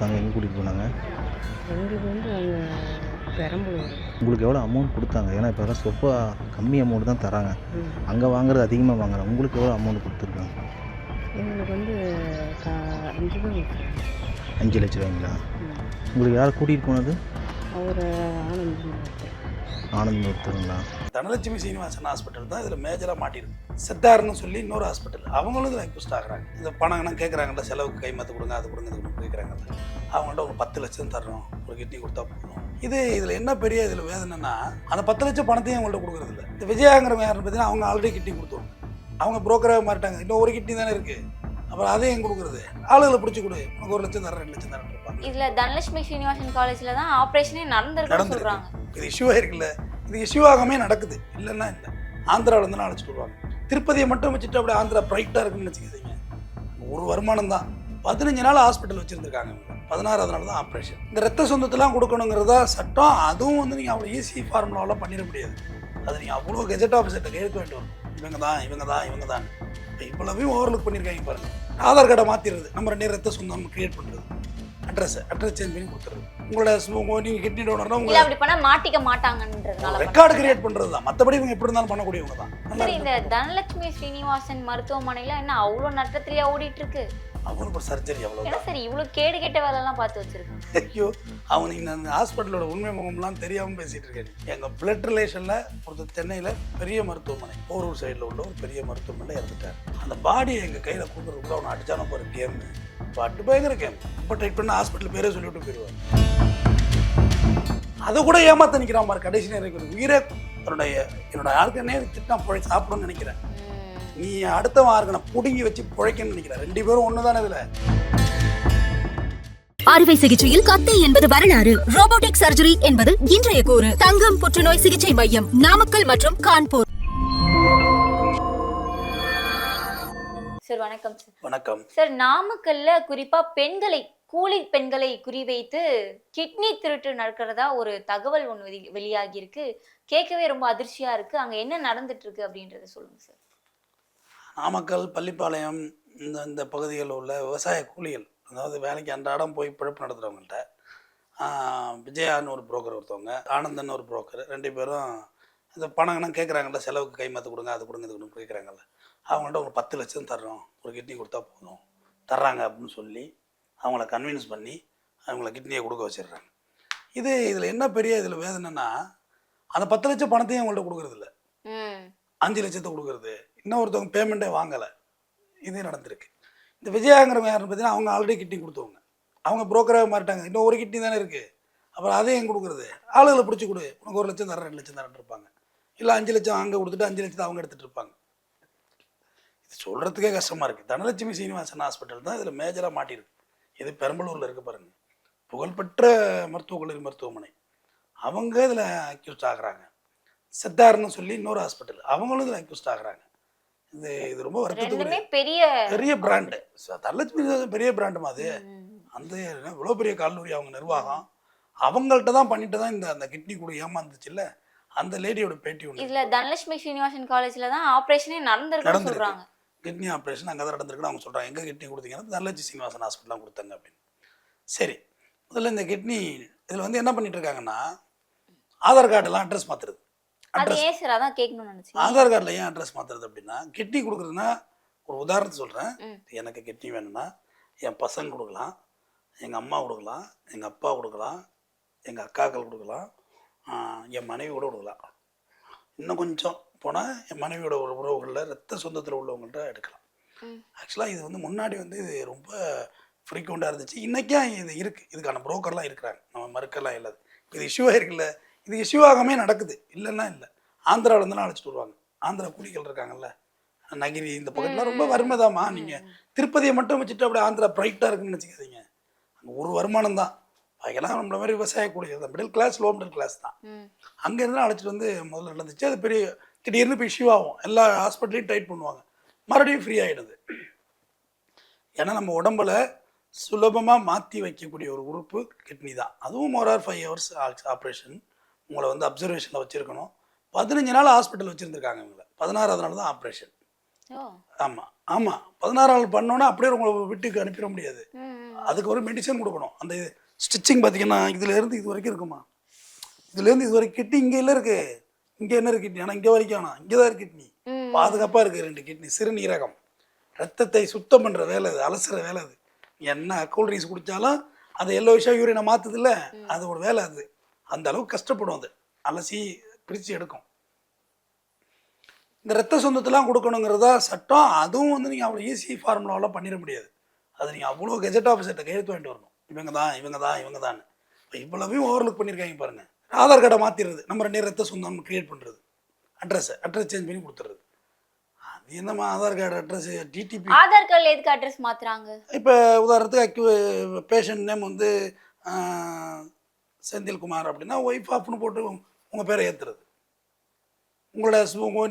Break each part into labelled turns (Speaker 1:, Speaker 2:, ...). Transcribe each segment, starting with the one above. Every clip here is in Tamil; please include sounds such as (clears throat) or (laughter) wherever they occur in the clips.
Speaker 1: கொடுத்தாங்க எங்கே கூட்டிகிட்டு போனாங்க
Speaker 2: எங்களுக்கு வந்து அங்கே பெரம்பலூர்
Speaker 1: உங்களுக்கு எவ்வளோ அமௌண்ட் கொடுத்தாங்க ஏன்னா இப்போ ரொம்ப கம்மி அமௌண்ட் தான் தராங்க. அங்கே வாங்குறது அதிகமாக வாங்குறாங்க உங்களுக்கு எவ்வளோ அமௌண்ட் கொடுத்துருக்காங்க
Speaker 2: எங்களுக்கு வந்து அஞ்சு கொடுத்தாங்க.
Speaker 1: அஞ்சு லட்ச ரூபாய்ங்களா. உங்களுக்கு யார் கூட்டிகிட்டு போனது
Speaker 2: அவர் ஆனந்த்.
Speaker 1: ஆனந்த் ஒருத்தருங்களா?
Speaker 3: தனலட்சுமி சீனிவாசன் ஹாஸ்பிட்டல் தான் இதில் மேஜராக மாட்டிருக்கு. சித்தார்னு சொல்லி இன்னொரு ஹாஸ்பிட்டல் அவங்களும் இதில் அக்யூஸ்ட் ஆகிறாங்க. இந்த பணம்னா கேட்குறாங்கல்ல செலவுக்கு கை மாற்ற கொடுங்க அது கொடுங்க இது கொடுங்க கேட்குறாங்கல்ல அவங்கள்ட்ட ஒரு பத்து லட்சம் தர்றோம். ஒரு கிட்னி கொடுத்தா போதும். இது இதில் என்ன பெரிய இதில் வேதனைன்னா அந்த பத்து லட்சம் பணத்தையும் அவங்கள்ட்ட கொடுக்குறது இல்லை இந்த விஜயாங்கிற யாருன்னு பார்த்தீங்கன்னா அவங்க ஆல்ரெடி கிட்னி கொடுத்தோம் அவங்க புரோக்கராக மாறிட்டாங்க. இன்னும் ஒரு கிட்னி தானே இருக்குது அப்புறம் அதையும் எங்க கொடுக்குறது? ஆளுகளை பிடிச்சி கொடு. உனக்கு ஒரு லட்சம் தரேன் ரெண்டு லட்சம் தரேன் இருப்பாங்க
Speaker 4: இதுல தனலட்சுமி ஸ்ரீனிவாசன் காலேஜ்ல தான் ஆபரேஷனே
Speaker 3: நடந்திருக்கு.
Speaker 4: சொல்றாங்க.
Speaker 3: இது இஷ்யூ ஆயிருக்குல்ல இது இஷ்யூ ஆகாமே நடக்குது. இல்லைன்னா இல்லை. ஆந்திராவில் இருந்து அழைச்சிட்டு வருவாங்க. திருப்பதியை மட்டும் வச்சுட்டு அப்படியே ஆந்திரா பிரைட்டாக இருக்குன்னு வச்சுக்கிறீங்க ஒரு வருமானம் தான். பதினஞ்சு நாள் ஹாஸ்பிட்டல் வச்சுருந்துருக்காங்க பதினாறாவது நாள் தான் ஆப்ரேஷன் இந்த ரத்த சொந்தத்தெல்லாம் கொடுக்கணுங்கிறதா சட்டம் அதுவும் வந்து நீங்கள் அவ்வளோ ஈஸி ஃபார்முலாவெல்லாம் பண்ணிட முடியாது. அது நீங்கள் அவ்வளோ கெஜெட் ஆஃபீஸர்கிட்ட கையெழுத்து வேண்டிட்டு வரும் இவங்க தான் இவங்க தான் இவங்க தான். இவ்வளவையும் ஓவர்லுக் பண்ணியிருக்காங்க பாருங்க. ஆதார் கார்டை மாற்றிடுறது நம்ம ரெண்டே ரத்த சொந்தம் கிரியேட் பண்ணுறது அட்ரஸ் அட்ரஸ் சேஞ்ச் பண்ணி கொடுத்துருது உங்களோட ஸ்மோ- நீங்க கிட்னி டோனர்னா உங்களை
Speaker 4: அப்படி பண்ணா மாட்டிக்க மாட்டாங்கன்றதுனால
Speaker 3: ரெக்கார்டு கிரியேட் பண்றது தான் மற்றபடி இவங்க எப்படி இருந்தாலும் பண்ணக்கூடியவங்க தான்.
Speaker 4: சரி இந்த. தனலட்சுமி ஸ்ரீனிவாசன் மருத்துவமனையில என்ன அவ்வளவு நட்டத்திலேயே ஓடிட்டு இருக்கு?
Speaker 3: ஒரு சர்ஜரி அவ்வளோதான்
Speaker 4: சரி இவ்வளவு கேடு கெட்ட வேலை எல்லாம் பார்த்து வச்சிருக்காங்க.
Speaker 3: ஐயோ அவங்க நீங்க அந்த ஹாஸ்பிட்டலோட உண்மை முகம்லாம் தெரியாம பேசிட்டு இருக்கேன் எங்க பிளட் ரிலேஷன்ல ஒருத்தர் சென்னையில பெரிய மருத்துவமனை போரூர் சைடில் உள்ள ஒரு பெரிய மருத்துவமனையில் இறந்துட்டார். அந்த பாடியை எங்க கையில கொடுக்குறது கூட அவனை அடிச்சான ஒரு கேம் பட்டு பயங்கர கேம் இப்போ ட்ரீட் பண்ண ஹாஸ்பிட்டல் பேரே சொல்லிவிட்டு போயிடுவார். அதை கூட ஏமாத்த நிற்கிறான் பாரு கடைசி நேரம். உயிரே தன்னுடைய என்னோட ஆளுக்கனே திட்டா புழை சாப்பிடணும்னு நினைக்கிறேன். நீ அடுத்தவன் ஆர்கனை புடுங்கி வச்சு புழைக்கணும்னு நினைக்கிறேன். ரெண்டு பேரும் ஒன்று தானே இதில்?
Speaker 5: அறுவை சிகிச்சையில் கத்தை என்பது வரலாறு. ரோபோட்டிக் சர்ஜரி என்பது இன்றைய கூறு. தங்கம் புற்றுநோய் சிகிச்சை மையம் நாமக்கல் மற்றும் கான்பூர்.
Speaker 4: சார் வணக்கம் சார்.
Speaker 3: வணக்கம்.
Speaker 4: சார் நாமக்கல்ல குறிப்பா பெண்களை கூலி பெண்களை குறிவைத்து கிட்னி திருட்டு நடக்கிறதா ஒரு தகவல் ஒன்று வெளி வெளியாகி இருக்கு கேட்கவே ரொம்ப அதிர்ச்சியா இருக்கு. அங்க என்ன நடந்துட்டு இருக்கு அப்படின்றத சொல்லுங்க சார்.
Speaker 3: நாமக்கல் பள்ளிப்பாளையம் இந்த இந்த பகுதிகளில் உள்ள விவசாய கூலிகள் அதாவது வேலைக்கு அன்றாடம் போய் பிழப்பு நடத்துகிறவங்கள்ட்ட விஜயான்னு ஒரு புரோக்கர் ஒருத்தவங்க ஆனந்தன் ஒரு புரோக்கர் ரெண்டு பேரும் இந்த பணங்கள்லாம் கேட்குறாங்கல்ல செலவுக்கு கை மாற்ற கொடுங்க அது கொடுங்க இது கொடுங்க கேட்குறாங்கல்ல அவங்கள்ட்ட ஒரு பத்து லட்சம் தர்றோம் ஒரு கிட்னி கொடுத்தா போதும் தர்றாங்க அப்படின்னு சொல்லி அவங்கள கன்வின்ஸ் பண்ணி அவங்கள கிட்னியை கொடுக்க வச்சிடுறாங்க. இது இதில் என்ன பெரிய இதில் வேதனைன்னா அந்த பத்து லட்சம் பணத்தையும் அவங்கள்ட்ட கொடுக்குறதில்ல. அஞ்சு லட்சத்தை கொடுக்குறது இன்னொருத்தவங்க பேமெண்ட்டே வாங்கலை. இது நடந்திருக்கு. இந்த விஜயாங்கிறவங்க யாருன்னு பார்த்தீங்கன்னா அவங்க ஆல்ரெடி கிட்னி கொடுத்தவங்க. அவங்க புரோக்கராக மாறிட்டாங்க. இன்னும் ஒரு கிட்னி தானே இருக்குது அப்புறம் அதையும் கொடுக்குறது? ஆளுகளை பிடிச்சி கொடு. உனக்கு ஒரு லட்சம் தரேன் ரெண்டு லட்சம் தரேன் இருப்பாங்க. இல்லை அஞ்சு லட்சம் அங்கே கொடுத்துட்டு அஞ்சு லட்சத்தை அவங்க எடுத்துகிட்டு இருப்பாங்க. இது சொல்கிறதுக்கே கஷ்டமாக இருக்குது தனலட்சுமி சீனிவாசன் ஹாஸ்பிட்டல் தான் இதில் மேஜராக மாட்டியிருக்கு இது பெரம்பலூரில் இருக்க பாருங்கள் புகழ்பெற்ற மருத்துவக் கல்லூரி மருத்துவமனை. அவங்க இதில் அக்யூஸ்ட் ஆகுறாங்க. சித்தார்னு சொல்லி இன்னொரு ஹாஸ்பிட்டல் அவங்களும் இதில் அக்யூஸ்ட் ஆகுறாங்க. இது இது ரொம்ப வருத்தத்துக்குரிய
Speaker 4: பெரிய
Speaker 3: பெரிய பிராண்டு சீனிவாசன் பெரிய பிராண்டுமா அது. அந்த இவ்வளோ பெரிய கல்லூரி அவங்க நிர்வாகம். அவங்கள்ட்ட தான் பண்ணிட்டு தான் இந்த அந்த கிட்னி கூட ஏமாந்துச்சுல்ல? அந்த லேடியோட பேட்டி ஒன்று
Speaker 4: இதுல தனலட்சுமி ஸ்ரீனிவாசன் காலேஜ்ல தான் ஆபரேஷனே
Speaker 3: நடந்திருக்கு.
Speaker 4: சொல்றாங்க.
Speaker 3: கிட்னி ஆப்ரேஷன் அங்கே தான் நடந்திருக்குன்னு அவங்க சொல்கிறாங்க எங்கே கிட்னி கொடுத்தீங்கன்னா தனலட்சுமி சீனிவாசன் ஹாஸ்பிட்டலாம் கொடுத்தாங்க அப்படின்னு. சரி. முதல்ல இந்த கிட்னி இதில் வந்து என்ன பண்ணிட்டு இருக்காங்கன்னா ஆதார் கார்டெல்லாம் அட்ரஸ் மாற்றுறது ஆதார் கார்டில் ஏன் அட்ரஸ் மாற்றுறது அப்படின்னா கிட்னி கொடுக்குறதுன்னா ஒரு உதாரணத்துக்கு சொல்கிறேன். எனக்கு கிட்னி வேணும்னா என் பசங்க கொடுக்கலாம் எங்கள் அம்மா கொடுக்கலாம் எங்கள் அப்பா கொடுக்கலாம் எங்கள் அக்காக்கள் கொடுக்கலாம் என் மனைவி கூட கொடுக்கலாம். இன்னும் கொஞ்சம் போனால் என் மனைவியோட ஒரு உறவுகளில் ரத்த சொந்தத்தில் உள்ளவங்கள்ட்ட எடுக்கலாம். ஆக்சுவலாக இது வந்து முன்னாடி வந்து இது ரொம்ப ஃப்ரீக்வெண்ட்டாக இருந்துச்சு. இன்றைக்கும் இது இருக்குது இதுக்கான புரோக்கர்லாம் இருக்கிறாங்க. நம்ம மறுக்கலாம் இல்லாது இது இஷ்யூ ஆயிருக்குல்ல இது ஆகாமே நடக்குது. இல்லைன்னா இல்லை. ஆந்திராவில் இருந்தெல்லாம் அழைச்சிட்டு வருவாங்க. ஆந்திரா கூலிகள் இருக்காங்கல்ல நகிரி இந்த பக்கத்துலாம் ரொம்ப வறுமைதாம்மா. நீங்கள் திருப்பதியை மட்டும் வச்சுட்டு அப்படியே ஆந்திரா பிரைட்டாக இருக்குன்னு நினச்சிக்காதீங்க. அங்கே ஒரு வருமானம் தான். அதுக்கெல்லாம் நம்மள மாதிரி விவசாய கூலிகள் தான் middle class low middle class தான். அங்கே இருந்தாலும் அழைச்சிட்டு வந்து முதல்ல நடந்துச்சு. அது பெரிய திடீர்னு இஷ்யூ ஆகும். எல்லா ஹாஸ்பிட்டலையும் டைட் பண்ணுவாங்க. மறுபடியும் ஃப்ரீ ஆகிடுது ஏன்னா நம்ம உடம்புல சுலபமாக மாற்றி வைக்கக்கூடிய ஒரு உறுப்பு கிட்னி தான். அதுவும் more or five hours operation உங்களை வந்து அப்சர்வேஷனில் வச்சுருக்கணும். பதினஞ்சு நாள் ஹாஸ்பிட்டல் வச்சுருந்துருக்காங்க இவங்களை. பதினாறாவது நாள் தான் ஆப்ரேஷன் ஆமாம் ஆமாம் பதினாறு நாள் பண்ணோன்னா அப்படியே உங்களை வீட்டுக்கு அனுப்பிட முடியாது. அதுக்கு ஒரு மெடிசன் கொடுக்கணும். அந்த ஸ்டிச்சிங் பார்த்தீங்கன்னா இதுலேருந்து இது வரைக்கும் இருக்குமா? இதுலேருந்து இது வரைக்கும் கிட்னி இங்கே இல்லை இருக்கு. இங்கே என்ன இருக்கு கிட்னி ஆனால் இங்கே வரைக்கும் ஆனால் இங்கே தான் இருக்கு கிட்னி. பாதுகாப்பாக இருக்குது ரெண்டு கிட்னி சிறுநீரகம் ரத்தத்தை சுத்தம் பண்ணுற வேலை அது அலசுற வேலை அது. என்ன கூல் ட்ரிங்க்ஸ் குடித்தாலும் அது எல்லோ விஷயம் யூரினை மாற்றுதில்ல அது ஒரு வேலை அது. அந்த அளவுக்கு கஷ்டப்படும் அது. அலசி பிரித்து எடுக்கும். இந்த ரத்த சொந்தத்தெல்லாம் கொடுக்கணுங்கிறதா சட்டம் அதுவும் வந்து நீங்கள் அவ்வளோ ஈஸி ஃபார்முலாவெல்லாம் பண்ணிட முடியாது. அது நீங்கள் அவ்வளோ கெஜெட் ஆஃபீஸர்கிட்ட கையெழுத்து வாங்கிட்டு வரணும். இவங்க தான் இவங்க தான் இவங்க தான் இப்போ இவ்வளவையும் ஓவர்லுக் பண்ணியிருக்காங்க பாருங்கள் ஆதார் கார்டை மாற்றிடுறது நம்ம ரெண்டே ரத்த சொந்தம் கிரியேட் பண்ணுறது அட்ரஸை அட்ரஸ் சேஞ்ச் பண்ணி கொடுத்துறது அது என்னம்மா Aadhaar card address DTP
Speaker 4: Aadhaar கார்டுல எதுக்கு அட்ரஸ் மாத்துறாங்க?
Speaker 3: இப்போ உதாரணத்துக்கு பேஷண்ட் நேம் வந்து செந்தில்குமார் அப்படின்னா ஒய்ஃப் ஆஃப்னு போட்டு உங்கள் பேரை ஏற்றுறது உங்களோட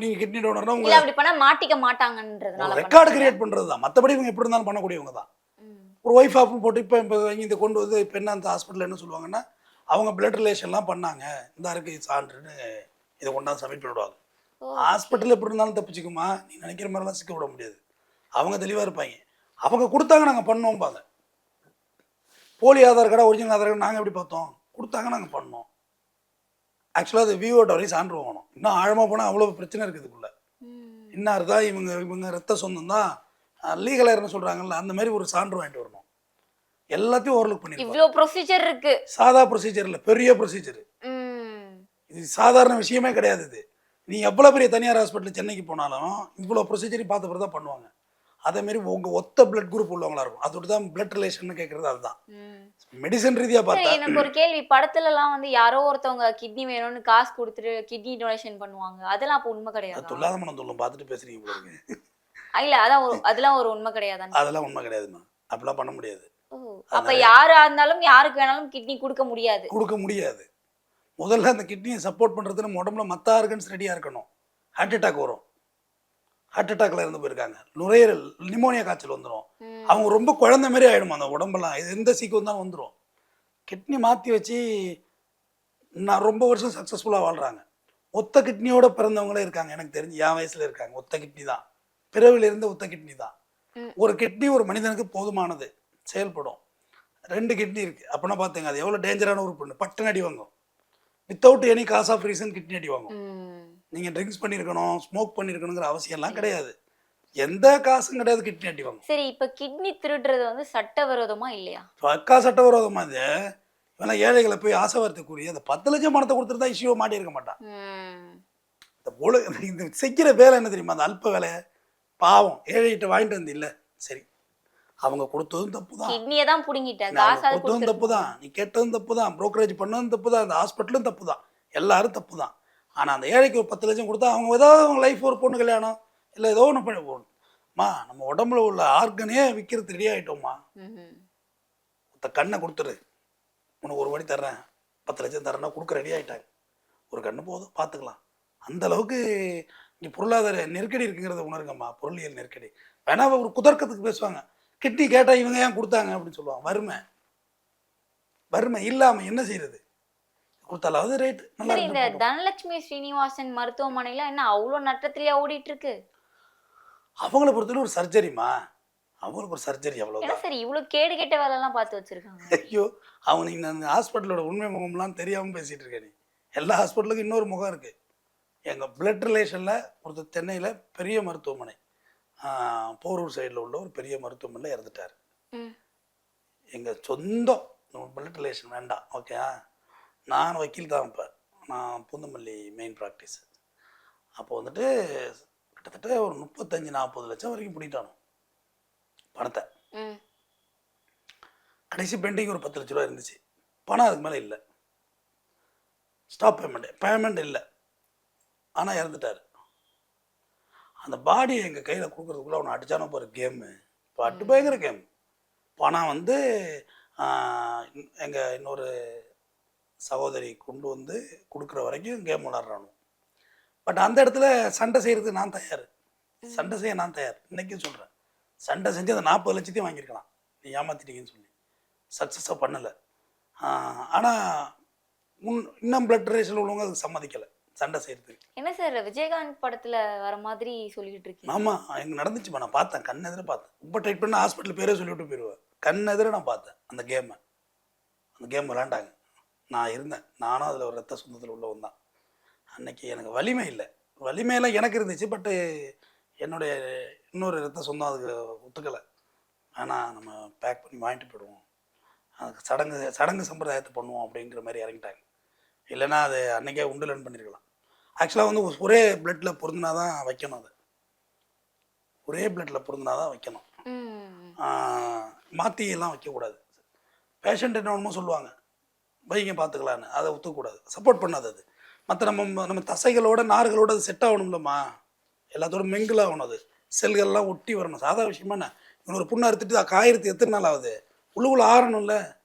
Speaker 3: நீங்கள் கிட்னி டோனர்னா உங்களை
Speaker 4: அப்படி பண்ணா மாட்டிக்க மாட்டாங்கன்றதுனால
Speaker 3: ரெக்கார்டு. கிரியேட் பண்ணுறது தான். மற்றபடி இவங்க எப்படி இருந்தாலும் பண்ணக்கூடியவங்க தான். ஒரு ஒய்ஃப் ஆஃப்னு போட்டு இப்போ இப்போ இந்த கொண்டு வந்து இப்போ என்ன அந்த ஹாஸ்பிட்டலில் என்ன சொல்லுவாங்கன்னா அவங்க பிளட் ரிலேஷன்லாம் பண்ணாங்க. இந்த இருக்கு சான்றுன்னு இதை கொண்டாந்து சப்மிட் பண்ணிவிடுவாங்க
Speaker 4: ஓ.
Speaker 3: ஹாஸ்பிட்டல் எப்படி இருந்தாலும் தப்பிச்சுக்குமா? நீ நினைக்கிற மாதிரிலாம் சிக்க விட முடியாது. அவங்க தெளிவாக இருப்பாங்க. அவங்க கொடுத்தாங்க நாங்கள் பண்ணோம்பாங்க. போலி ஆதார் கார்டா ஒரிஜினல் ஆதார் கார்டு நாங்கள் எப்படி பார்த்தோம்? கொடுத்தாங்க நாங்கள் பண்ணோம். ஆக்சுவலாக அது விவோட்ட வரையும் சான்று வாங்கணும். இன்னும் ஆழமாக போனால் அவ்வளோ பிரச்சனை இருக்குது இதுக்குள்ள.
Speaker 4: ம்.
Speaker 3: இன்னார் தான் இவங்க இவங்க ரத்த சொந்தம் தான் லீகலாக சொல்கிறாங்கல்ல அந்த மாதிரி ஒரு சான்று வாங்கிட்டு வரணும். எல்லாத்தையும் ஓவர்லுக் பண்ணிருப்பாங்க.
Speaker 4: இவ்ளோ ப்ரொசீஜர் இருக்கு.
Speaker 3: சாதா ப்ரொசீஜர் இல்லை பெரிய ப்ரொசீஜர். இது சாதாரண விஷயமே கிடையாது இது. நீ எவ்வளோ பெரிய தனியார் ஹாஸ்பிட்டல் சென்னைக்கு போனாலும் இவ்வளோ ப்ரொசீஜரையும் பார்த்த பிறகு தான் பண்ணுவாங்க. அதேமாரி உங்கள் ஒத்த பிளட் குரூப் உள்ளவங்களா இருக்கும். அதோட தான் பிளட் ரிலேஷன் கேட்குறது அதுதான். மெடிசன் ரீதியாக
Speaker 4: சரி,
Speaker 3: பார்த்தா
Speaker 4: எனக்கு ஒரு கேள்வி. படத்துல எல்லாம் வந்து யாரோ ஒருத்தவங்க கிட்னி வேணும்னு காசு கொடுத்துட்டு கிட்னி டொனேஷன் பண்ணுவாங்க. அதெல்லாம் அப்ப உண்மை
Speaker 3: அது
Speaker 4: கிடையாது?
Speaker 3: துல்லாத மனம் சொல்லும். பார்த்துட்டு பேசுறீங்க போல இருக்கு.
Speaker 4: இல்ல அதான் ஒரு அதெல்லாம் ஒரு உண்மை கிடையாதான்
Speaker 3: அதெல்லாம் உண்மை கிடையாதுமா? அப்படிலாம் பண்ண முடியாது.
Speaker 4: அப்ப யாரா இருந்தாலும் யாருக்கு வேணாலும் கிட்னி கொடுக்க முடியாது.
Speaker 3: கொடுக்க முடியாது. முதல்ல அந்த கிட்னியை சப்போர்ட் பண்ணுறது நம்ம உடம்புல மற்ற ஆர்கன்ஸ் ரெடியாக இருக்கணும். ஹார்ட் அட்டாக் வரும். ஹார்ட் அட்டாக்ல இருந்து போயிருக்காங்க. நுரையீரல் நிமோனியா காய்ச்சல் வந்துடும். அவங்க ரொம்ப குழந்தை மாதிரி ஆகிடும் அந்த உடம்பெல்லாம்? இது எந்த சீக்கு வந்தாலும் வந்துடும் கிட்னி மாற்றி வச்சு நான் ரொம்ப வருஷம் சக்ஸஸ்ஃபுல்லாக வாழ்கிறாங்க ஒத்த கிட்னியோட பிறந்தவங்களே இருக்காங்க. எனக்கு தெரிஞ்சு என் வயசில் இருக்காங்க. ஒத்த கிட்னி தான். பிறவில இருந்து ஒத்த கிட்னி தான். ஒரு கிட்னி ஒரு மனிதனுக்கு போதுமானது. செயல்படும். ரெண்டு கிட்னி இருக்குது அப்படின்னா பார்த்துங்க அது எவ்வளோ டேஞ்சரான ஒரு பொண்ணு. பட்டுன்னு அடி வாங்கும். Without any cause of reason kidney அடி வாங்கும். நீங்கள் ட்ரிங்க்ஸ் பண்ணியிருக்கணும் ஸ்மோக் பண்ணியிருக்கணுங்கிற அவசியம்லாம் கிடையாது. எந்த காசும் கிடையாது கிட்னி அடி வாங்கும்.
Speaker 4: சரி இப்ப கிட்னி திருடுறது வந்து சட்டவிரோதமா இல்லையா?
Speaker 3: பக்கா சட்டவிரோதமாக இது இவெல்லாம் ஏழைகளை போய் ஆசைவரத்துக்குரிய அந்த பத்து லட்சம் பணத்தை கொடுத்துருந்தா இஷ்யூவை மாட்டியிருக்க மாட்டான். இந்த ஒழு இந்த செய்கிற வேலை என்ன தெரியுமா? அந்த அல்ப வேலை. பாவம். ஏழைகிட்ட வாங்கிட்டு வந்து இல்லை. சரி. அவங்க கொடுத்ததும் தப்பு தான்
Speaker 4: கிட்னியை தான் காசாவது
Speaker 3: கொடுத்ததும் தப்பு தான் நீ கேட்டதும் தப்பு தான் ப்ரோக்கரேஜ் பண்ணதும் தப்பு தான் அந்த ஹாஸ்பிட்டலும் தப்பு தான் எல்லாரும் தப்பு தான் ஆனால் அந்த ஏழைக்கு ஒரு பத்து லட்சம் கொடுத்தா அவங்க ஏதாவது அவங்க லைஃப் ஒரு பொண்ணு கல்யாணம் இல்லை ஏதோ ஒன்று பண்ணி போகணும்மா நம்ம உடம்புல உள்ள ஆர்கனே விற்கிறது ரெடி ஆகிட்டோம்மா
Speaker 4: ம்.
Speaker 3: ஒத்த கண்ணை கொடுத்துரு. உனக்கு ஒரு வழி தர்றேன். பத்து லட்சம் தரேன்னா கொடுக்க ரெடி ஆகிட்டாங்க ஒரு கண்ணு போதும் பார்த்துக்கலாம் அந்த அளவுக்கு இங்கே பொருளாதார நெருக்கடி இருக்குங்கிறத உணருங்கம்மா. பொருளியல் நெருக்கடி. வேணா ஒரு குதர்க்கத்துக்கு பேசுவாங்க. கிட்னி கேட்டால் இவங்க ஏன் கொடுத்தாங்க அப்படின்னு சொல்லுவாங்க. வறுமை. வறுமை இல்லாமல் என்ன செய்யறது கொடுத்தாலாவது ரேட்
Speaker 4: சரி இந்த. தனலட்சுமி ஸ்ரீனிவாசன் மருத்துவமனையில என்ன அவ்வளவு நட்டத்திலேயே ஓடிட்டு இருக்கு
Speaker 3: அவங்கள பொறுத்தவரை ஒரு சர்ஜரிமா அவங்களுக்கு ஒரு சர்ஜரி அவ்வளோதான்
Speaker 4: சரி இவ்வளவு கேடு கெட்ட வேலை எல்லாம் பார்த்து வச்சிருக்காங்க.
Speaker 3: ஐயோ அவன் நீங்கள் அந்த ஹாஸ்பிட்டலோட உண்மை முகம்லாம் தெரியாமல் பேசிகிட்டு இருக்க நீ. எல்லா ஹாஸ்பிட்டலுக்கும் இன்னொரு முகம் இருக்குது எங்கள் பிளட் ரிலேஷனில் ஒருத்தர் சென்னையில் பெரிய மருத்துவமனை. போரூர் சைடில் உள்ள ஒரு பெரிய மருத்துவமனையில் இறந்துட்டார். எங்கள் சொந்தம் பிளட் ரிலேஷன் வேண்டாம் ஓகே நான் வக்கீல் தான் இப்போ நான் பூந்தமல்லி மெயின் ப்ராக்டிஸ் அப்போ வந்துட்டு கிட்டத்தட்ட ஒரு முப்பத்தஞ்சு நாற்பது லட்சம் வரைக்கும் பிடிட்டானோ பணத்தை. கடைசி பெண்டிங் ஒரு பத்து லட்ச ரூபா இருந்துச்சு. பணம் அதுக்கு மேலே இல்லை. ஸ்டாப் பேமெண்ட் பேமெண்ட் இல்லை. ஆனால் இறந்துட்டார். அந்த பாடியை எங்கள் கையில் கொடுக்குறதுக்குள்ள அவனை அடிச்சானோ போகிற கேமு பட்டு பயங்கர கேம் பணம் வந்து எங்கள் இன்னொரு சகோதரி கொண்டு வந்து கொடுக்குற வரைக்கும் கேம் விளாட்றானோ. பட் அந்த இடத்துல சண்டை செய்கிறதுக்கு நான் தயார். சண்டை செய்ய நான் தயார். இன்றைக்கும் சொல்கிறேன் சண்டை செஞ்சு அந்த நாற்பது லட்சத்தையும் வாங்கியிருக்கலாம். நீ ஏமாத்திட்டீங்கன்னு சொல்லி. சக்ஸஸாக பண்ணலை. ஆனால் முன் இன்னும் பிளட் ரேஷில் உள்ளவங்க அதுக்கு சம்மதிக்கலை. சண்டை செய்யறதுக்கு.
Speaker 4: என்ன சார் விஜயகாந்த் படத்துல வர மாதிரி சொல்லிட்டு இருக்கீங்க?
Speaker 3: ஆமாம் எங்க நடந்துச்சுப்பா. நான் பார்த்தேன். கண் எதிர பார்த்தேன். ரொம்ப டைட் பண்ண ஹாஸ்பிட்டல் பேரே சொல்லிவிட்டு போயிடுவேன் கண் எதிர நான் பார்த்தேன் அந்த கேமை அந்த கேம் விளாண்டாங்க. நான் இருந்தேன். நானும் அதில் ஒரு ரத்த சொந்தத்தில் உள்ளவன் தான் அன்னைக்கு எனக்கு வலிமை இல்லை. வலிமையெல்லாம் எனக்கு இருந்துச்சு பட்டு என்னுடைய இன்னொரு ரத்த சொந்தம் அதுக்கு ஒத்துக்கலை. ஆனால் நம்ம பேக் பண்ணி வாங்கிட்டு போயிடுவோம். அதுக்கு சடங்கு சடங்கு சம்பிரதாயத்தை பண்ணுவோம் அப்படிங்கிற மாதிரி இறங்கிட்டாங்க. இல்லைன்னா அது அன்னைக்கே உண்டுலன் பண்ணியிருக்கலாம் ஆக்சுவலாக வந்து ஒரே பிளட்டில் பொருந்தினா தான் வைக்கணும் அது. ஒரே பிளட்டில் பொருந்தினா தான் வைக்கணும்.
Speaker 4: ம்.
Speaker 3: மாற்றி எல்லாம் வைக்கக்கூடாது. பேஷண்ட் என்ன வேணுமோ சொல்லுவாங்க. வைங்க பார்த்துக்கலான்னு. அதை ஒத்துக்கக்கூடாது சப்போர்ட் பண்ணாது அது. மற்ற நம்ம நம்ம தசைகளோட நார்களோட அது செட் ஆகணும்லம்மா. எல்லாத்தோட மிங்கிள் ஆகணும் அது. செல்கள்லாம் ஒட்டி வரணும். சாதா விஷயமா என்ன? இன்னொரு புண்ணை அறுத்துட்டு காயிரத்து எத்தனை நாள் ஆகுது? உள்ளுக்குள்ள ஆறணும்ல.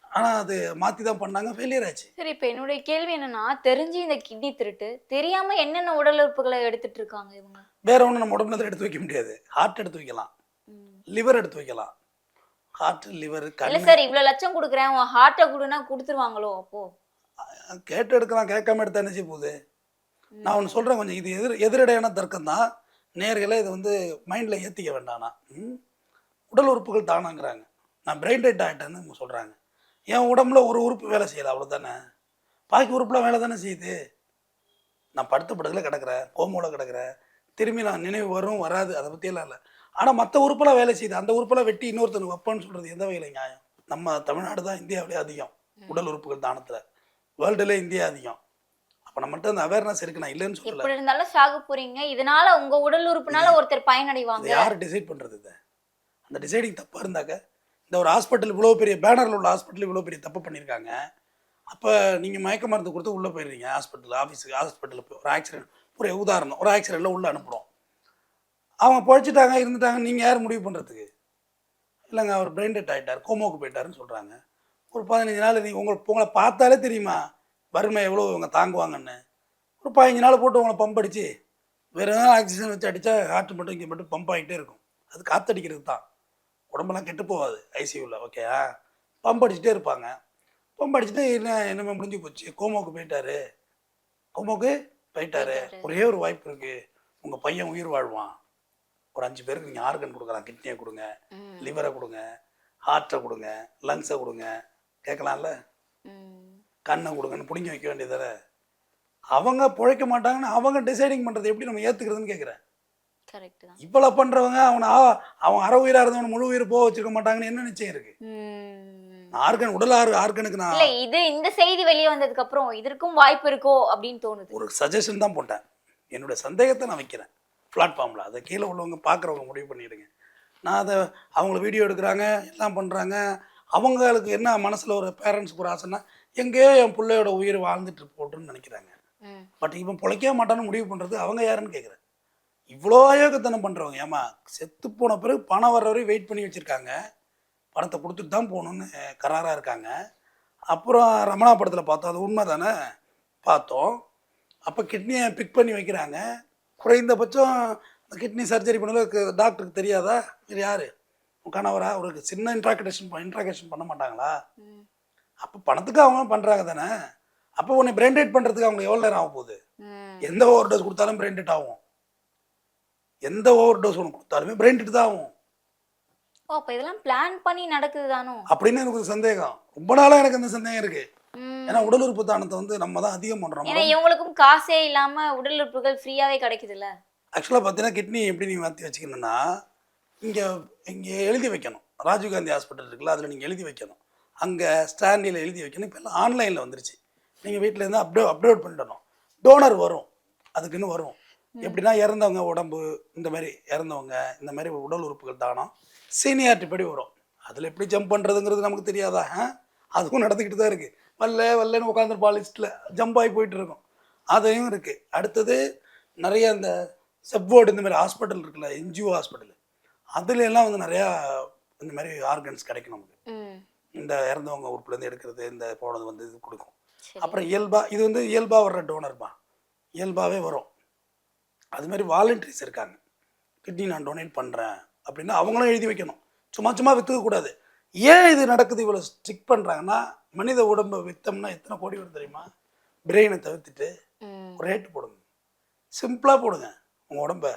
Speaker 3: ஆனால் அது மாற்றி தான் பண்ணாங்க. ஃபெயிலியர் ஆச்சு.
Speaker 4: சரி இப்ப என்னுடைய கேள்வி என்னன்னா தெரிஞ்சு இந்த கிட்னி திருட்டு தெரியாம என்னென்ன உடல் உறுப்புகளை எடுத்துட்டு இருக்காங்க இவங்க?
Speaker 3: வேற ஒன்றும் நம்ம உடம்புல எடுத்து வைக்க முடியாது. ஹார்ட் எடுத்து வைக்கலாம். லிவர் எடுத்து வைக்கலாம். ஹார்ட் லிவர்
Speaker 4: இல்ல சார் இவ்வளவு லட்சம் கொடுக்குறேன் உன் ஹார்ட்டை கொடுனா கொடுத்துருவாங்களோ அப்போ?
Speaker 3: கேட்டு எடுக்கலாம் கேட்காம எடுத்தா செய்ய போகுது? நான் ஒன்று சொல்கிறேன் கொஞ்சம் இது எதிர் எதிரடையான தர்க்கம் தான் நேர்களை இது வந்து மைண்டில் ஏற்றிக்க வேண்டானா? உடல் உறுப்புகள் தானாங்கிறாங்க. நான் பிரெயின் டெட் ஆகிட்டேன்னு சொல்கிறாங்க என் உடம்புல ஒரு உறுப்பு வேலை செய்யல அவ்வளோதானே பாக்கி உறுப்புலாம் வேலை தானே செய்யுது? நான் படுத்த படுக்கல கிடக்குறேன் கோமோல கிடக்குறேன். திரும்பி நான் நினைவு வரும் வராது அதை பற்றியெல்லாம் இல்லை. ஆனால் மற்ற உறுப்பெல்லாம் வேலை செய்யுது. அந்த உறுப்பெல்லாம் வெட்டி இன்னொருத்தனுக்கு வைப்பான்னு சொல்கிறது எந்த வகையில் நியாயம்? நம்ம தமிழ்நாடு தான் இந்தியாவிலே அதிகம் உடல் உறுப்புகள் தானத்தில். வேர்ல்டுல இந்தியா அதிகம். அப்போ நம்மள்ட்ட அந்த அவேர்னஸ் இருக்கு. நான் இல்லைன்னு சொல்லல.
Speaker 4: எப்படி இருந்தாலும் சாக போறீங்க. இதனால உங்க உடல் உறுப்புனால ஒருத்தர் பயனடைவாங்க.
Speaker 3: யார் டிசைட் பண்ணுறது இதை? அந்த டிசைடிங் தப்பாக இருந்தாக்க இந்த ஒரு ஹாஸ்பிட்டல் இவ்வளோ பெரிய பேனரில் உள்ள ஹாஸ்பிட்டல் இவ்வளோ பெரிய தப்பு பண்ணியிருக்காங்க. அப்போ நீங்கள் மயக்க மருந்து கொடுத்து உள்ளே போயிடுறீங்க. ஹாஸ்பிட்டல் ஆஃபீஸுக்கு ஹாஸ்பிட்டலில் போய் ஒரு ஆக்சிடென்ட் ஒரு உதாரணம் ஒரு ஆக்சிடெண்ட்டில் உள்ளே அனுப்புகிறோம் அவங்க பொழைச்சிட்டாங்க இருந்துட்டாங்க நீங்கள் யார் முடிவு பண்ணுறதுக்கு இல்லைங்க அவர் பிரெயின் டெட் ஆகிட்டார் கோமோக்கு போயிட்டாருன்னு சொல்கிறாங்க ஒரு பதினஞ்சு நாள் நீங்கள் உங்களை உங்களை பார்த்தாலே தெரியுமா? வறுமை எவ்வளோ இவங்க தாங்குவாங்கன்னு. ஒரு பதினஞ்சு நாள் போட்டு உங்களை பம்ப் அடித்து வெறும் ஆக்சிஜன் வச்சு அடித்தா ஹார்ட் மட்டும் இங்கே மட்டும் பம்ப் ஆகிட்டே இருக்கும். அது காத்தடிக்கிறது தான். உடம்பெல்லாம் கெட்டு போகாது ஐசியூவில் ஓகேயா பம்ப் அடிச்சுட்டே இருப்பாங்க. பம்ப் அடிச்சுட்டு என்ன என்னமே முடிஞ்சு போச்சு. கோமோக்கு போயிட்டாரு. கோமோக்கு போயிட்டாரு. ஒரே ஒரு வாய்ப்பு இருக்கு. உங்க பையன் உயிர் வாழ்வான். ஒரு அஞ்சு பேருக்கு நீங்கள் ஆர்கன் கொடுக்கலாம். கிட்னியை கொடுங்க. லிவரை கொடுங்க ஹார்ட்டை கொடுங்க லங்ஸை கொடுங்க. கேட்கலாம்ல. கண்ணை கொடுங்கன்னு பிடிங்கி வைக்க வேண்டியதானே அவங்க பிழைக்க மாட்டாங்கன்னு அவங்க டிசைடிங் பண்ணுறது எப்படி நம்ம ஏற்றுக்கிறதுன்னு கேட்குறேன் இவ்வளோ பண்ணுறவங்க அவனை அவன் அரை உயிராக இருந்தவன் முழு உயிர் போக வச்சிருக்க மாட்டாங்கன்னு என்ன நிச்சயம் இருக்கு. ஆர்கன் உடல் ஆறு ஆர்கனுக்கு நான்
Speaker 4: இது இந்த செய்தி வெளியே வந்ததுக்கு அப்புறம் இதற்கும் வாய்ப்பு இருக்கோ அப்படின்னு தோணுது.
Speaker 3: ஒரு சஜஷன் தான் போட்டேன். என்னுடைய சந்தேகத்தை நான் வைக்கிறேன். பிளாட்ஃபார்மில் அதை கீழே உள்ளவங்க பார்க்குறவங்க முடிவு பண்ணிடுங்க. நான் அதை அவங்கள வீடியோ எடுக்கிறாங்க எல்லாம் பண்ணுறாங்க அவங்களுக்கு என்ன மனசில் ஒரு பேரண்ட்ஸுக்கு ஒரு ஆசைன்னா எங்கேயோ என் பிள்ளையோட உயிர் வாழ்ந்துட்டு போட்டுன்னு நினைக்கிறாங்க. பட் இவன் பிழைக்கவே மாட்டான்னு முடிவு பண்ணுறது அவங்க யாருன்னு கேட்குறேன் இவ்வளோ அயோகத்தனம் பண்ணுறவங்க ஏமா செத்து போன பிறகு பணம் வர்ற வரையும் வெயிட் பண்ணி வச்சுருக்காங்க. பணத்தை கொடுத்துட்டு தான் போகணுன்னு கராராக இருக்காங்க. அப்புறம் ரமணா படத்தில் பார்த்தோம். அது உண்மை தானே பார்த்தோம். அப்போ கிட்னியை பிக் பண்ணி வைக்கிறாங்க. குறைந்தபட்சம் கிட்னி சர்ஜரி பண்ணல டாக்டருக்கு தெரியாதா? இது யார்? கணவரா? அவருக்கு சின்ன இன்ட்ராக்டேஷன் இன்ட்ராகேஷன் பண்ண மாட்டாங்களா. அப்போ பணத்துக்கு அவங்க பண்ணுறாங்க தானே? அப்போ உன்னை பிரெயின் டேட் பண்ணுறதுக்கு அவங்க எவ்வளோ நேரம் ஆக போகுது. எந்த ஓவர் டோஸ் கொடுத்தாலும் பிரெயின் டெட் ஆகும். எந்த ஓவர் டோஸ் ஒன்று கொடுத்தாலுமே பிரெயின் டெட் தான் ஆகும்.
Speaker 4: ஓ அப்ப இதெல்லாம் பிளான் பண்ணி நடக்குது தானோ?
Speaker 3: அப்படின்னு எனக்கு சந்தேகம். ரொம்ப நாளாக எனக்கு அந்த சந்தேகம் இருக்கு.
Speaker 4: ம்.
Speaker 3: ஏன்னா உடல் உறுப்பு தானத்தை வந்து நம்ம தான் அதிகம் பண்ணுறோம்
Speaker 4: ஏன்னா இவங்களுக்கும் காசே இல்லாம உடல் உறுப்புகள் ஃப்ரீயாவே கிடைக்குதுல்ல.
Speaker 3: ஆக்சுவலாக பார்த்தீங்கன்னா கிட்னி எப்படி நீ மாற்றி வச்சுக்கணும்னா இங்கே இங்கே எழுதி வைக்கணும். ராஜீவ்காந்தி ஹாஸ்பிட்டல் இருக்குல்ல அதில் நீங்கள் எழுதி வைக்கணும். அங்கே ஸ்டாண்டில் எழுதி வைக்கணும். இப்போ எல்லாம் ஆன்லைனில் வந்துருச்சு. நீங்கள் வீட்டில் இருந்து அப்டே அப்லோட் பண்ணிடணும். டோனர் வரும். அதுக்குன்னு வரும். எப்படின்னா இறந்தவங்க உடம்பு இந்த மாதிரி இறந்தவங்க இந்த மாதிரி உடல் உறுப்புகள் தானம் சீனியாரிட்டி படி வரும். அதில் எப்படி ஜம்ப் பண்ணுறதுங்கிறது நமக்கு தெரியாதா? அதுவும் நடந்துக்கிட்டு தான் இருக்குது வல்ல வல்லன்னு உட்காந்துருப்பா லிஸ்ட்டில் ஜம்ப் ஆகி போயிட்டு இருக்கும் அதையும் இருக்குது அடுத்தது நிறைய இந்த செப்வோர்டு இந்த மாதிரி ஹாஸ்பிட்டல் இருக்குல்ல என்ஜிஓ ஹாஸ்பிட்டல் அதுல எல்லாம் வந்து நிறையா இந்த மாதிரி ஆர்கன்ஸ் கிடைக்கும் நமக்கு. இந்த இறந்தவங்க உறுப்புலேருந்து எடுக்கிறது இந்த போனது வந்து இது கொடுக்கும். அப்புறம் இயல்பா இது வந்து இயல்பாக வர்ற டோனர்பா இயல்பாகவே வரும். அது மாதிரி வாலண்டியர்ஸ் இருக்காங்க. கிட்னி நான் டொனேட் பண்ணுறேன் அப்படின்னு அவங்களும் எழுதி வைக்கணும். சும்மா சும்மா விற்றுக்க கூடாது. ஏன் இது நடக்குது இவ்வளோ ஸ்ட்ரிக் பண்ணுறாங்கன்னா மனித உடம்பை விற்றோம்னா எத்தனை கோடி வரும் தெரியுமா? பிரெயினை தவிர்த்துட்டு ரேட்டு போடுங்க. சிம்பிளாக போடுங்க உங்கள் உடம்ப.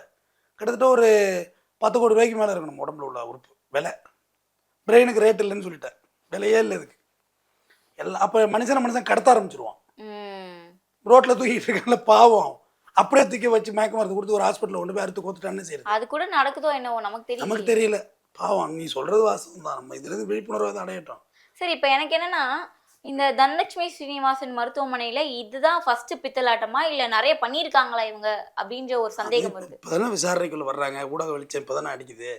Speaker 3: கிட்டத்தட்ட ஒரு பத்து கோடி ரூபாய்க்கு மேலே இருக்கணும் நம்ம உடம்புல உள்ள உறுப்பு விலை. பிரெயினுக்கு ரேட் இல்லைன்னு சொல்லிட்டேன். விலையே இல்லை இதுக்கு. எல்லாம் அப்போ மனுஷனை மனுஷன் கடத்த ஆரம்பிச்சிருவான். ரோட்டில் தூக்கிட்டு இருக்காங்கல்ல பாவம். அப்படியே தூக்கி வச்சு மயக்க மருந்து கொடுத்து ஒரு ஹாஸ்பிட்டலில் கொண்டு போய் அறுத்து கொடுத்துட்டான்னு சரி
Speaker 4: அது கூட நடக்குதோ என்னவோ நமக்கு
Speaker 3: நமக்கு
Speaker 4: தெரியல
Speaker 3: தெரியல. பாவம் நீ சொல்றது வாசம் தான் நம்ம இதுலேருந்து விழிப்புணர்வை அடையட்டும்.
Speaker 4: சரி இப்போ எனக்கு என்னன்னா இந்த தனலட்சுமி ஸ்ரீனிவாசன் மருத்துவமனையில இதுதான் ஃபர்ஸ்ட் பித்தலாட்டமா? இல்ல நிறைய பண்ணியிருக்காங்களா இவங்க? அப்படின்ற ஒரு சந்தேகம் வருது.
Speaker 3: இப்போதானே விசாரணைக்குள்ள வர்றாங்க. ஊடக வெளிச்சம் இப்போதானே அடிக்குது.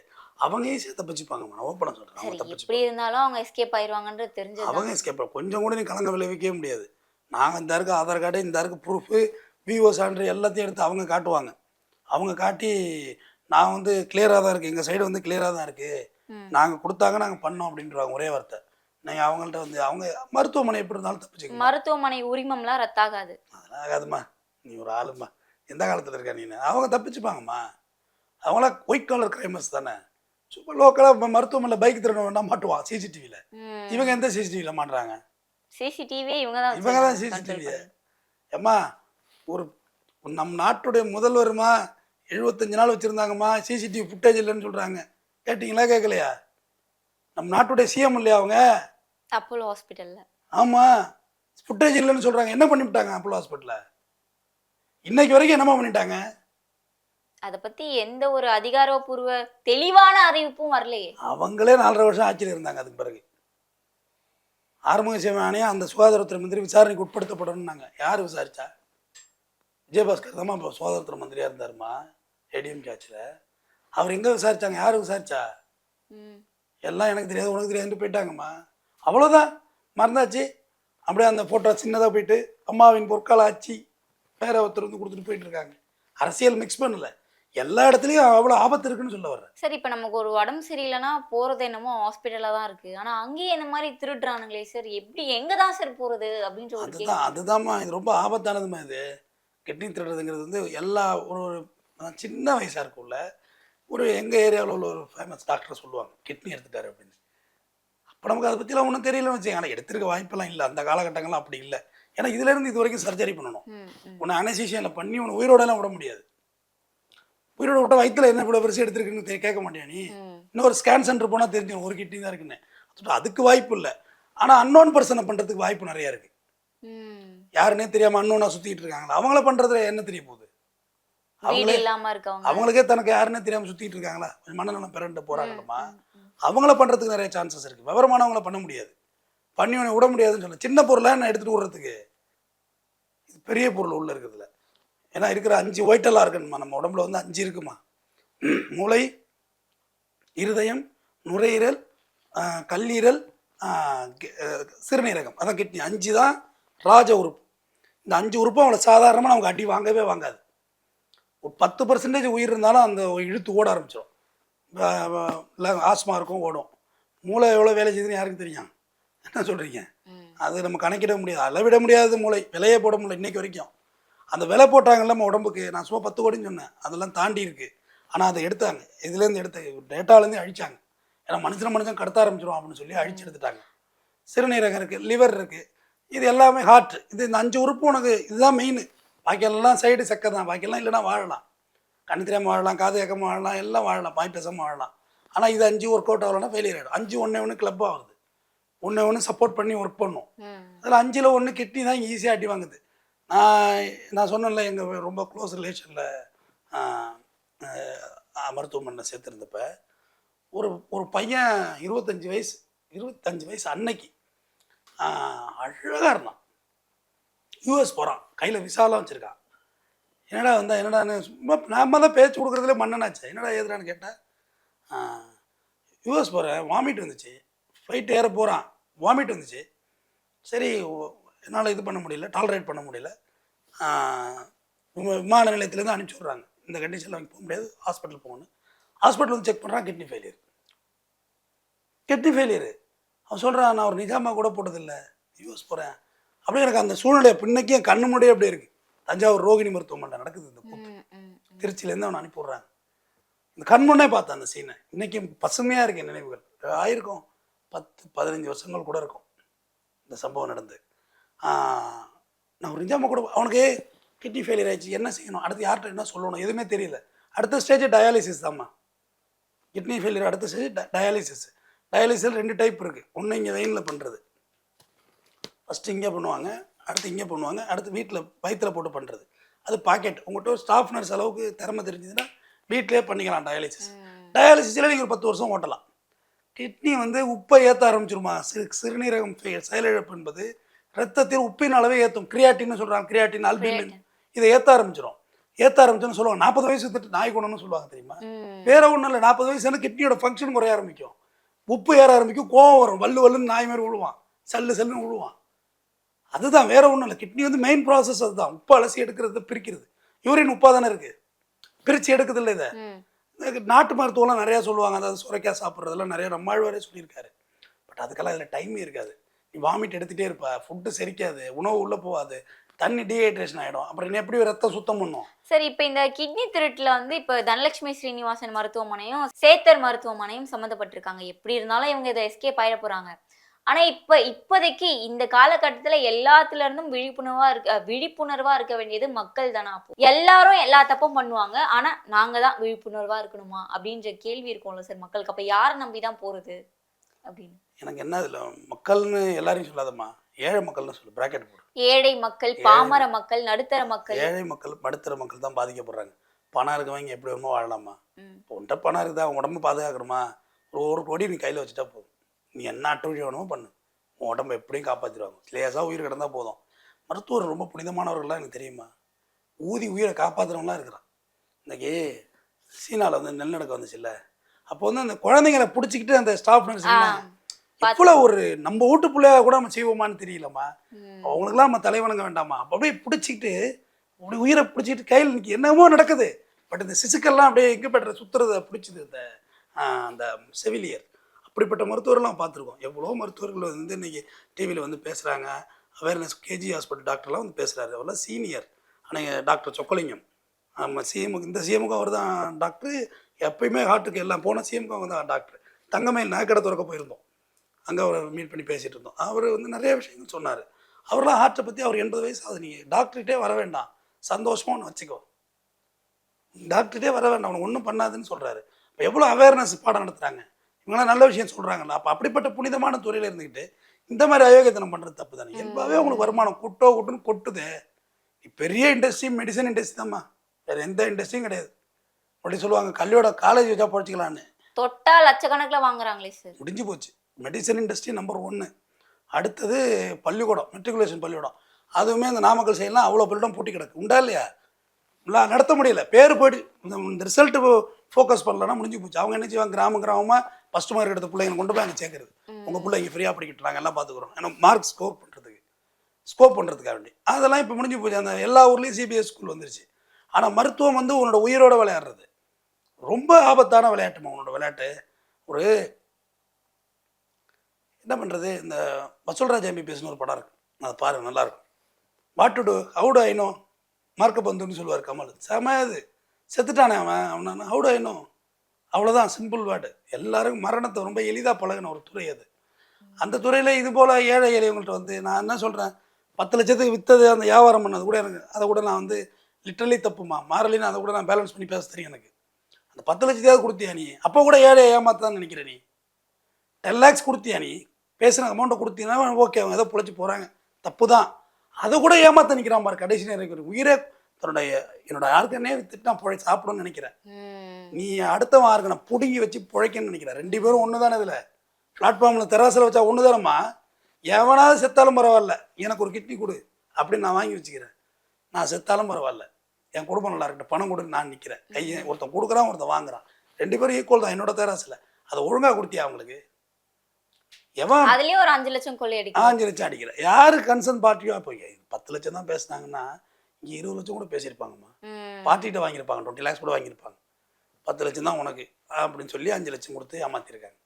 Speaker 3: அவங்க ஈஸியாக தப்பிச்சுப்பாங்க. நான் ஓப்பனாக சொல்கிறேன்
Speaker 4: எப்படி இருந்தாலும் அவங்க எஸ்கேப் ஆயிருவாங்கன்றது தெரிஞ்சது
Speaker 3: அவங்க எஸ்கேப் கொஞ்சம் கூட நீ கலங்க விளைவிக்கவே முடியாது. நாங்கள் இந்த இருக்கு ஆதார் கார்டு இந்த இருக்கு ப்ரூஃபு விஓ சான்று எல்லாத்தையும் எடுத்து அவங்க காட்டுவாங்க. அவங்க காட்டி நான் வந்து கிளியராக தான் இருக்குது எங்கள் சைடு வந்து கிளியராக தான் இருக்குது. நாங்கள் கொடுத்தாங்க நாங்கள் பண்ணோம் அப்படின்றவாங்க ஒரே வார்த்தை. நீங்கள் அவங்கள்ட்ட வந்து அவங்க மருத்துவமனை எப்படி இருந்தாலும் தப்பிச்சுக்கணும்
Speaker 4: மருத்துவமனை உரிமம்லாம் ரத்தாகாது.
Speaker 3: அதெல்லாம் ஆகாதும்மா. நீ ஒரு ஆளும்மா. எந்த காலத்தில் இருக்கா நீ அவங்க தப்பிச்சுப்பாங்கம்மா. அவங்களாம் ஒயிட் கலர் கிரைமர்ஸ் தானே. சும்மா லோக்கலாக மருத்துவமனையில் பைக் திருடணும்னா மாட்டுவான் சிசிடிவியில் இவங்க எந்த சிசிடிவியில் மாட்டுறாங்க?
Speaker 4: சிசிடிவி இவங்க தான்
Speaker 3: இவங்க தான் சிசிடிவி ஏம்மா ஒரு நம் நாட்டுடைய முதல்வருமா எழுபத்தஞ்சு நாள் வச்சுருந்தாங்கம்மா சிசிடிவி ஃபுட்டேஜ் இல்லைன்னு சொல்கிறாங்க கேட்டிங்களா கேட்கலையா? நம் நாட்டுடைய சிஎம் இல்லையா அவங்க?
Speaker 4: அப்போலோ ஹாஸ்பிட்டல்ல
Speaker 3: ஆமாம் ஃபுட்டேஜ் இல்லைன்னு சொல்கிறாங்க என்ன பண்ணிவிட்டாங்க அப்போலோ ஹாஸ்பிட்டலில் இன்னைக்கு வரைக்கும் என்னம்மா பண்ணிட்டாங்க?
Speaker 4: அத பத்தி எந்த ஒரு அதிகாரப்பூர்வ தெளிவான அறிவிப்பும் வரலையே.
Speaker 3: அவங்களே நாலரை வருஷம் ஆட்சியில் இருந்தாங்க அதுக்கு பிறகு. ஆறுமுக சிவஞானியும் அந்த சுகாதாரத்துறை மந்திரி விசாரணைக்கு உட்படுத்தப்படணும்னாங்க. யார் விசாரிச்சா? விஜயபாஸ்கர் தான் இப்போ சுகாதாரத்துறை மந்திரியாக இருந்தாருமா? ஏடிஎம் ஆட்சியில் அவர் எங்கே விசாரிச்சாங்க? யார் விசாரிச்சா?
Speaker 4: ம்.
Speaker 3: எல்லாம் எனக்கு தெரியாது உனக்கு தெரியாதுன்னு போயிட்டாங்கம்மா. அவ்வளோதான் மறந்தாச்சு. அப்படியே அந்த ஃபோட்டோ சின்னதாக போயிட்டு அம்மாவின் பொற்கால ஆட்சி பேர ஒருத்தர் வந்து கொடுத்துட்டு போயிட்டு இருக்காங்க. அரசியல் மிக்ஸ் பண்ணல. எல்லா இடத்துலையும் அவ்வளோ ஆபத்து இருக்குன்னு சொல்ல வர்றேன்.
Speaker 4: சரி இப்ப நமக்கு ஒரு உடம்பு சரியில்லைன்னா போறது என்னமோ ஹாஸ்பிட்டல்ல தான் இருக்கு. ஆனா அங்கேயே இந்த மாதிரி திருடுறானுங்களே சார் எப்படி எங்க தான் சார் போறது? அப்படின்ற ஒரு கேள்வி
Speaker 3: அதுதான் அதுதான்மா. இது ரொம்ப ஆபத்தானதுமா இது. கிட்னி திருடுறதுங்கிறது வந்து எல்லா ஒரு ஒரு சின்ன வயசாக இருக்கும்ல ஒரு எங்கள் ஏரியாவில் உள்ள ஒரு ஃபேமஸ் டாக்டர் சொல்லுவாங்க கிட்னி எடுத்துட்டாரு அப்படின்னு. அப்போ நமக்கு அதை பற்றிலாம் ஒன்றும் தெரியலன்னு வச்சுங்க ஆனால் எடுத்திருக்க வாய்ப்பெல்லாம் இல்லை. அந்த காலகட்டங்கள்லாம் அப்படி இல்லை. ஏன்னா இதுலேருந்து இது வரைக்கும் சர்ஜரி பண்ணணும். உன்னை அனசீஷியனில் பண்ணி உன்னை உயிரோடலாம் விட முடியாது. உயிரோட விட்ட வயித்துல என்ன இவ்வளோ பெருசு எடுத்திருக்குன்னு கேட்க மாட்டியா நீ?
Speaker 4: ம்.
Speaker 3: இன்னொரு ஸ்கேன் சென்டர் போனால் தெரிஞ்சிடும். ஒரு கிட்னி தான் இருக்குன்னு. அதுக்கு- அதுக்கு வாய்ப்பு இல்லை. ஆனால் அன்னோன் பர்சனை பண்ணுறதுக்கு வாய்ப்பு நிறையா இருக்குது. யாருன்னே தெரியாமல் அன்னோனா சுற்றிட்டு இருக்காங்களா? அவங்கள பண்ணுறதுல என்ன தெரிய போகுது? அவங்களே அவங்களுக்கே தனக்கு யாருன்னே தெரியாமல் சுற்றிட்டு இருக்காங்களா? கொஞ்சம் மனநலம் பிறண்டு போகிறாங்களம்மா அவங்கள பண்ணுறதுக்கு நிறைய சான்சஸ் இருக்குது விவரமானவங்கள பண்ண முடியாது. பண்ணி உன்னை விட முடியாதுன்னு சொல்ல. சின்ன பொருளாக நான் எடுத்துகிட்டு விடுறதுக்கு இது பெரிய பொருள் உள்ள இருக்குதுல ஏன்னா இருக்கிற அஞ்சு ஒயிட்டெல்லாம் இருக்குமா நம்ம உடம்புல வந்து அஞ்சு இருக்குமா? (clears throat) மூளை இருதயம் நுரையீரல் கல்லீரல் சிறுநீரகம். அதான் கிட்னி. அஞ்சு தான் ராஜ உறுப்பு. இந்த அஞ்சு உறுப்பும் அவங்கள சாதாரணமாக நமக்கு அடி வாங்கவே வாங்காது. ஒரு பத்து பர்சன்டேஜ் உயிர் இருந்தாலும் அந்த இழுத்து ஓட ஆரம்பிச்சிடும் இல்லை ஆஸ்மா இருக்கும் ஓடும். மூளை எவ்வளோ வேலை செய்யுதுன்னு யாருக்கு தெரியும்? என்ன சொல்கிறீங்க. அது நம்ம கணக்கிட முடியாது. அளவிட முடியாத மூளை விலையே போட முடியல இன்னைக்கு வரைக்கும். அந்த விலை போட்டாங்கல்ல நம்ம உடம்புக்கு. நான் சும்மா பத்து கோடின்னு சொன்னேன். அதெல்லாம் தாண்டி இருக்கு. ஆனால் அதை எடுத்தாங்க. இதுலேருந்து எடுத்த டேட்டாலேருந்து அழிச்சாங்க. ஏன்னா மனுஷன மனுஷன் கடத்த ஆரம்பிச்சிடும் அப்படின்னு சொல்லி அழிச்சு எடுத்துட்டாங்க. சிறுநீரகம் இருக்குது லிவர் இருக்குது இது எல்லாமே ஹார்ட் இது இந்த அஞ்சு உறுப்பு உனக்கு இதுதான் மெயின் பாக்கியெல்லாம் சைடு செக்க தான். பாக்கியெல்லாம் இல்லைன்னா வாழலாம். தெரியாமல் வாழலாம் காது கேட்காம வாழலாம் எல்லாம் வாழலாம். பாய் பேசாமல் வாழலாம். ஆனால் இது அஞ்சு ஒர்க் அவுட் ஆகலைன்னா ஃபெயிலியர் ஆகிடும் அஞ்சு ஒன்று ஒன்று கிளப் ஆகுது. ஒன்று ஒன்று சப்போர்ட் பண்ணி ஒர்க் பண்ணும். அதில் அஞ்சில் ஒன்று கிட்னி தான் ஈஸியாக அடி வாங்குது. நான் நான் சொன்னேன்ல எங்கள் ரொம்ப க்ளோஸ் ரிலேஷனில் மருத்துவமனையில் சேர்த்துருந்தப்ப ஒரு ஒரு பையன் இருபத்தஞ்சி வயசு இருபத்தஞ்சி வயசு அன்னைக்கு அழகாக இருந்தான். யூஎஸ் போகிறான் கையில் விசாலாம் வச்சுருக்கான் என்னடா வந்தா என்னடா சும்மா நாம தான் பேச்சு கொடுக்குறதுல மன்னனாச்சு. என்னடா ஏதுடான்னு கேட்டேன் யூஎஸ் போகிறேன் வாமிட் வந்துச்சு. ஃப்ளைட் ஏற போகிறான் வாமிட் வந்துச்சு. சரி என்னால் இது பண்ண முடியல டாலரேட் பண்ண முடியல. விமான நிலையத்துலேருந்து அனுப்பிச்சி விட்றாங்க. இந்த கண்டிஷனில் அவங்க போக முடியாது. ஹாஸ்பிட்டல் போகணும். ஹாஸ்பிட்டல் வந்து செக் பண்ணுறான் கிட்னி ஃபெயிலியர் கிட்னி ஃபெயிலியர் அவன் சொல்கிறான் நான் ஒரு நிஜாமா கூட போட்டதில்லை. யூஎஸ் போகிறேன் அப்படியே எனக்கு அந்த சூழ்நிலை பின்னைக்கு என் கண்ணு முன்னாடியே அப்படியே இருக்குது தஞ்சாவூர் ரோகிணி மருத்துவமனை நடக்குது இந்த கூத்து. திருச்சியிலேருந்து அவனை அனுப்பி விட்றாங்க இந்த கண் முன்னே பார்த்தேன் அந்த சீனை. இன்னைக்கு பசுமையாக இருக்கு நினைவுகள். ஆயிருக்கும். பத்து பதினஞ்சு வருஷங்கள் கூட இருக்கும் இந்த சம்பவம் நடந்து. நான் ஒரு இன்ஜாம கூட அவனுக்கு கிட்னி ஃபெயிலியர் ஆயிடுச்சு. என்ன செய்யணும்? அடுத்து யார்கிட்ட என்ன சொல்லணும்? எதுவுமே தெரியல. அடுத்த ஸ்டேஜ் டயாலிசிஸ் தாம்மா கிட்னி ஃபெயிலியர் அடுத்த ஸ்டேஜ் டயாலிசிஸ் டயாலிசிஸ் ரெண்டு டைப் இருக்குது ஒன்று இங்கே வெயினில் பண்ணுறது ஃபஸ்ட்டு இங்கே பண்ணுவாங்க அடுத்து இங்கே பண்ணுவாங்க அடுத்து வீட்டில் வயிற்றில் போட்டு பண்ணுறது அது பாக்கெட் உங்கள்கிட்ட ஒரு ஸ்டாஃப் நர்ஸ் அளவுக்கு திறமை தெரிஞ்சதுன்னா வீட்டிலே பண்ணிக்கலாம் டயாலிசிஸ் டயாலிசிஸில் நீங்கள் ஒரு பத்து வருஷம் ஓட்டலாம். கிட்னி வந்து உப்பை ஏற்ற ஆரம்பிச்சிருமா? சிறு சிறுநீரகம் செயலிழப்பு என்பது ரத்தத்தில் உப்பின் அளவை ஏற்றும் கிரியாட்டின்னு சொல்கிறாங்க கிரியாட்டின் அல்பிமின் இதை ஏற்ற ஆரம்பிச்சிடும் ஏற்ற ஆரம்பிச்சோன்னு சொல்லுவாங்க. நாற்பது வயசு வித்துட்டு நாய் குணம்னு சொல்லுவாங்க தெரியுமா? வேற ஒன்றும் இல்லை. நாற்பது வயசு கிட்னியோட ஃபங்க்ஷன் குறைய ஆரம்பிக்கும். உப்பு ஏற ஆரம்பிக்கும் கோவம் வரும். வல்லு வல்லுன்னு நாய் மாதிரி விழுவான் சல்லு சல்லுன்னு விழுவான் அதுதான் வேற ஒன்றும் இல்லை. கிட்னி வந்து மெயின் ப்ராசஸ் அதுதான். உப்பு அலசி எடுக்கிறது பிரிக்கிறது. யூரின் உப்பாக தானே இருக்குது பிரித்து எடுக்குது இல்லை இதை? நாட்டு மருத்துவம்லாம் நிறையா சொல்லுவாங்க. அதாவது சுரைக்காய் சாப்பிட்றதெல்லாம் நிறைய நம்மாழ்வாரே சொல்லியிருக்காரு. பட் அதுக்கெல்லாம் இதில் டைமே இருக்காது. நீ வாமிட் எடுத்துகிட்டே இருப்ப. ஃபுட்டு செரிக்காது. உணவு உள்ளே போகாது. தண்ணி டீஹைட்ரேஷன் ஆகிடும் அப்புறம் எப்படி ரத்தம் சுத்தம் பண்ணும்.
Speaker 4: சரி இப்போ இந்த கிட்னி திருட்டுல வந்து இப்போ தனலட்சுமி ஸ்ரீனிவாசன் மருத்துவமனையும் சேத்தர் மருத்துவமனையும் சம்மந்தப்பட்டிருக்காங்க. எப்படி இருந்தாலும் இவங்க இதை எஸ்கேப் ஆயிட போறாங்க. ஆனா இப்ப இப்போதைக்கு இந்த காலகட்டத்துல எல்லாத்துல இருந்தும் விழிப்புணர்வா இருக்க அஹ் விழிப்புணர்வா இருக்க வேண்டியது மக்கள் தானே? அப்போ எல்லாரும் எல்லா தப்பும் பண்ணுவாங்க. ஆனா நாங்க தான் விழிப்புணர்வா இருக்கணுமா? அப்படின்ற கேள்வி இருக்கும்ல சார் மக்களுக்கு. அப்ப யாரை நம்பி தான் போறது? அப்படின்னு.
Speaker 3: எனக்கு என்ன இதில் மக்கள்னு எல்லாரையும் சொல்லாதம்மா. ஏழை மக்கள்னு சொல்லு பிராக்கெட் போடு.
Speaker 4: ஏழை மக்கள் பாமர மக்கள். நடுத்தர மக்கள்.
Speaker 3: ஏழை மக்கள் நடுத்தர மக்கள் தான் பாதிக்கப்படுறாங்க. பணம் இருக்கவங்க எப்படி வேணுமோ வாழலாமா? உன்ட்ட பணம் இருக்குதா? உன் உடம்பு பாதுகாக்கணுமா? ஒரு ஒரு கோடி நீ கையில் வச்சுட்டா போதும். நீ என்ன அட்டூழியம் வேணுமோ பண்ணு. உன் உடம்பை எப்படியும் காப்பாற்றிடுவாங்க லேசாக உயிர் கிடந்தா போதும். மருத்துவர் ரொம்ப புனிதமானவர்கள்லாம் எனக்கு தெரியுமா? ஊதி உயிரை காப்பாற்றுறவங்களாம் இருக்கிறான். இன்னைக்கு சீனாவில் வந்து நெல்நடுக்கம் வந்துச்சுல்ல. அப்போ வந்து அந்த குழந்தைங்களை பிடிச்சிக்கிட்டு அந்த ஸ்டாஃப் எவ்வளோ ஒரு நம்ம வீட்டு பிள்ளையா கூட நம்ம செய்வோமான்னு தெரியலம்மா. அவங்களுக்குலாம் நம்ம தலைவணங்க வேண்டாமா? அப்போ அப்படியே பிடிச்சிக்கிட்டு அப்படி உயிரை பிடிச்சிக்கிட்டு கையில் இன்னைக்கு என்னமோ நடக்குது. பட் இந்த சிசுக்கள்லாம் அப்படியே எங்கே பெற்ற சுத்துறத பிடிச்சது இந்த அந்த செவிலியர். அப்படிப்பட்ட மருத்துவர்லாம் பார்த்துருக்கோம். எவ்வளோ மருத்துவர்கள் வந்து இன்னைக்கு டிவியில் வந்து பேசுகிறாங்க அவேர்னஸ் கேஜி ஹாஸ்பிட்டல் டாக்டர்லாம் வந்து பேசுகிறாரு அவர்லாம் சீனியர் ஆனால் டாக்டர் சொக்கலிங்கம். ஆமாம் சிஎமுக்கு இந்த சிஎமுக்கு அவர் தான் டாக்டர் எப்பயுமே ஹார்ட்டுக்கு எல்லாம் போன சிஎமுக்கு அவங்க தான் டாக்டர் தங்கமயில் நகைக்கடை திறக்க போயிருந்தோம். அங்கே அவரை மீட் பண்ணி பேசிகிட்டு இருந்தோம். அவர் வந்து நிறைய விஷயங்கள் சொன்னார். அவர்லாம் ஹார்ட்டை பற்றி அவர் எண்பது வயசு ஆகுது. நீங்கள் டாக்டர்கிட்டே வர வேண்டாம். சந்தோஷமாக ஒன்று வச்சுக்கோ. டாக்டர்கிட்டே வர வேண்டாம். அவனுக்கு ஒன்றும் பண்ணாதுன்னு சொல்கிறாரு இப்போ எவ்வளோ அவேர்னஸ் பாடம் நடத்துகிறாங்க இவங்களாம் நல்ல விஷயம் சொல்கிறாங்கல்ல அப்போ அப்படிப்பட்ட புனிதமான துறையில் இருந்துக்கிட்டு இந்த மாதிரி அயோக்கியத்தனம் பண்ணுறது தப்பு தானே. இயல்பாகவே உங்களுக்கு வருமானம் கொட்டோ கொட்டுன்னு கொட்டுது. பெரிய இண்டஸ்ட்ரி மெடிசன் இண்டஸ்ட்ரி தான்மா. வேறு எந்த இண்டஸ்ட்ரியும் கிடையாது. அப்படி சொல்லுவாங்க கல்வியோட காலேஜ் வச்சா படிச்சிக்கலான்னு
Speaker 4: தொட்டா லட்சக்கணக்குல வாங்குறாங்களே சார்
Speaker 3: முடிஞ்சு போச்சு. மெடிசன் இண்டஸ்ட்ரி நம்பர் ஒன்று அடுத்தது பள்ளிக்கூடம் மெட்ரிகுலேஷன் பள்ளிக்கூடம். அதுவுமே இந்த நாமக்கல் சைட்லாம் அவ்வளோ பள்ளிக்கூடம் பூட்டி கிடக்கு. உண்டா இல்லையா? இல்லை நடத்த முடியல. பேர் போயிட்டு இந்த ரிசல்ட்டு ஃபோக்கஸ் பண்ணலன்னா முடிஞ்சு போச்சு. அவங்க என்ன செய்வாங்க? கிராம கிராமமாக ஃபஸ்ட் மார்க் எடுத்த பிள்ளைங்க கொண்டு போய் அங்கே சேர்க்கறது. உங்கள் பிள்ளை இங்கே ஃப்ரீயாக படிக்கிட்டு நாங்கள் எல்லாம் பார்த்துக்குறோம் ஏன்னா மார்க் ஸ்கோர் பண்ணுறதுக்கு ஸ்கோப் பண்ணுறதுக்காக வேண்டி. அதெல்லாம் இப்போ முடிஞ்சு போச்சு. அந்த எல்லா ஊர்லேயும் சிபிஎஸ் ஸ்கூல் வந்துருச்சு. ஆனால் மருத்துவம் வந்து உன்னோட உயிரோட விளையாடுறது. ரொம்ப ஆபத்தான விளையாட்டுமா உன்னோட விளையாட்டு. ஒரு என்ன பண்ணுறது இந்த வசூல்ராஜ் எம்பிபிஎஸ்னு ஒரு படம் இருக்குது அதை பாரு நல்லாயிருக்கும். What to do how do I know மார்க்க பந்துன்னு சொல்லுவார் கமல். செம அது செத்துட்டானே அவன். அவன் ஹவுடு ஐனோ அவ்வளோதான் சிம்பிள் வேர்டு எல்லாருக்கும் மரணத்தை ரொம்ப எளிதாக பழகின ஒரு துறை அது. அந்த துறையில் இது போல் ஏழை எளியவங்கள்ட்ட வந்து நான் என்ன சொல்கிறேன் பத்து லட்சத்துக்கு விற்றது அந்த வியாபாரம் பண்ணது கூட எனக்கு அதை கூட நான் வந்து லிட்டரலி தப்புமா? மாறலின்னு அதை கூட நான் பேலன்ஸ் பண்ணி பேச தெரியும் எனக்கு. அந்த பத்து லட்சத்தையாவது கொடுத்தியா நீ? அப்போ கூட ஏழை ஏமாத்தான் நினைக்கிற நீ? டென் லேக்ஸ் கொடுத்தியா நீ? பேசுன அமௌண்ட்டை கொடுத்தீங்கன்னா ஓகே அவங்க ஏதோ பிழைச்சி போகிறாங்க தப்பு தான் அதை கூட ஏமாத்த நிற்கிறான் பாரு கடைசி நேரம் உயிரே தன்னுடைய என்னோட யாருக்கனே வித்துட்டு நான் பிழை சாப்பிடணும்னு நினைக்கிறேன். நீ அடுத்தவன் யாருக்கு நான் பிடுங்கி வச்சு பிழைக்கணும்னு நினைக்கிறேன். ரெண்டு பேரும் ஒன்று தானே இதில்? பிளாட்ஃபார்மில் தெராசில் வச்சா ஒன்று தானம்மா எவனாவது செத்தாலும் பரவாயில்ல. எனக்கு ஒரு கிட்னி கொடு அப்படின்னு நான் வாங்கி வச்சுக்கிறேன். நான் செத்தாலும் பரவாயில்ல. என் குடும்பம் நல்லா இருக்கட்டும். பணம் கொடுன்னு நான் நிற்கிறேன் கையை ஒருத்தன் கொடுக்குறான் ஒருத்தன் வாங்குறான். ரெண்டு பேரும் ஈக்குவல் தான் என்னோட தெராசில் அதை ஒழுங்காக கொடுத்தியா அவங்களுக்கு? எவன்
Speaker 4: அதுலயும் ஒரு அஞ்சு லட்சம் கொள்ளை அடிக்கும்
Speaker 3: ஆஞ்சு லட்சம் அடிக்கிறேன் யாரு கன்சர்ன் பார்ட்டியோ இப்போ பத்து லட்சம் தான் பேசுனாங்கன்னா இங்கே இருபது லட்சம் கூட பேசியிருப்பாங்கம்மா. பார்ட்டிகிட்ட வாங்கியிருப்பாங்க டுவெண்ட்டி லேக்ஸ் கூட வாங்கியிருப்பாங்க. பத்து லட்சம் தான் உனக்கு அப்படின்னு சொல்லி அஞ்சு லட்சம் கொடுத்து ஏமாத்திருக்காங்க.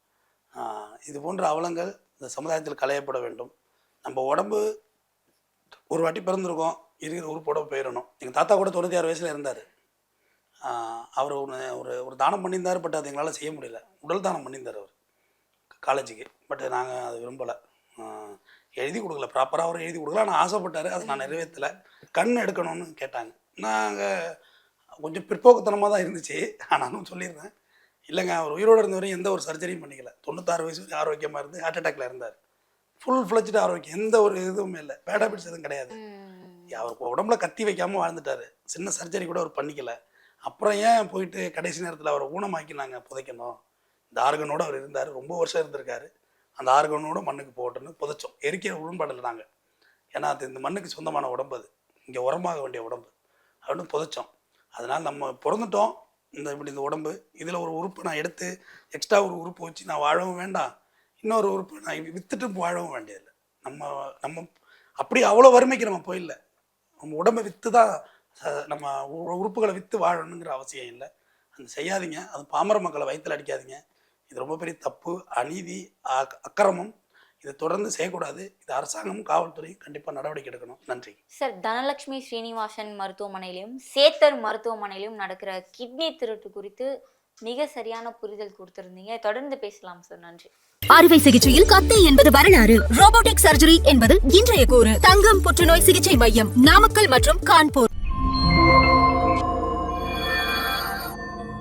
Speaker 3: இது போன்ற அவலங்கள் இந்த சமுதாயத்தில் களையப்பட வேண்டும். நம்ம உடம்பு ஒரு வாட்டி பிறந்திருக்கோம் இருக்கிற உறுப்போட போயிடணும். எங்கள் தாத்தா கூட தொண்ணூற்றி ஆறு வயசில் இருந்தார். அவர் ஒரு ஒரு தானம் பண்ணியிருந்தார் பட் அது எங்களால் செய்ய முடியல. உடல் தானம் பண்ணியிருந்தார் அவர். காலேஜுக்கு. பட் நாங்கள் அது விரும்பலை. எழுதி கொடுக்கல. ப்ராப்பராக அவர் எழுதி கொடுக்கல. ஆனால் ஆசைப்பட்டார். அதை நான் நிறைவேற்றலை. கண் எடுக்கணும்னு கேட்டாங்க. நாங்கள் கொஞ்சம் பிற்போக்குத்தனமாக தான் இருந்துச்சு. ஆனாலும் சொல்லிடுறேன் இல்லைங்க அவர் உயிரோடு இருந்த வரையும் எந்த ஒரு சர்ஜரியும் பண்ணிக்கல. தொண்ணூத்தாறு வயசு வரையும் ஆரோக்கியமாக இருந்து ஹார்ட் அட்டாக்ல இருந்தார். ஃபுல் ஃப்ளெஜ்டு ஆரோக்கியம். எந்த ஒரு இதுவுமே இல்லை. பேட் ஹேபிட்ஸ் எதுவும் கிடையாது. அவருக்கு உடம்புல கத்தி வைக்காம வாழ்ந்துட்டாரு. சின்ன சர்ஜரி கூட அவர் பண்ணிக்கல. அப்புறம் ஏன் போயிட்டு கடைசி நேரத்தில் அவரை ஊனமாக்கினாங்க புதைக்கணும்? இந்த ஆர்கனோடு அவர் இருந்தார் ரொம்ப வருஷம் இருந்திருக்காரு. அந்த ஆர்கனோட மண்ணுக்கு போகட்டுன்னு புதைச்சோம். எரிக்கிற உடன்பாடில் நாங்கள் ஏன்னா அது இந்த மண்ணுக்கு சொந்தமான உடம்பு அது. இங்கே உரமாக வேண்டிய உடம்பு. அப்படின்னு புதைச்சோம். அதனால் நம்ம பிறந்துட்டோம். இந்த இப்படி இந்த உடம்பு. இதில் ஒரு உறுப்பு நான் எடுத்து எக்ஸ்ட்ரா ஒரு உறுப்பு வச்சு நான் வாழவும் வேண்டாம். இன்னொரு உறுப்பு நான் விற்றுட்டு வாழவும் வேண்டியதில்லை. நம்ம நம்ம அப்படி அவ்வளோ வறுமைக்கு நம்ம போயிடல நம்ம உடம்பை விற்று தான் நம்ம உ- உறுப்புகளை விற்று வாழணுங்கிற அவசியம் இல்லை. அது செய்யாதீங்க. அது பாமர மக்களை வயிற்றில் அடிக்காதீங்க. இது ரொம்ப பெரிய தப்பு அநீதி அக்- அக்கிரமம். இதை தொடர்ந்து செய்யக்கூடாது. இது அரசாங்கமும் காவல்துறையும் கண்டிப்பாக நடவடிக்கை எடுக்கணும். நன்றி.
Speaker 4: சார் தனலட்சுமி ஸ்ரீனிவாசன் மருத்துவமனையிலும் சேத்தர் மருத்துவமனையிலும் நடக்கிற கிட்னி திருட்டு குறித்து மிக சரியான புரிதல் கொடுத்திருந்தீங்க. தொடர்ந்து பேசலாம் சார். நன்றி.
Speaker 5: அறுவை சிகிச்சையில் கத்தை என்பது வரலாறு. ரோபோட்டிக் சர்ஜரி என்பது இன்றைய கூறு. தங்கம் புற்றுநோய் சிகிச்சை மையம் நாமக்கல் மற்றும் கான்பூர்.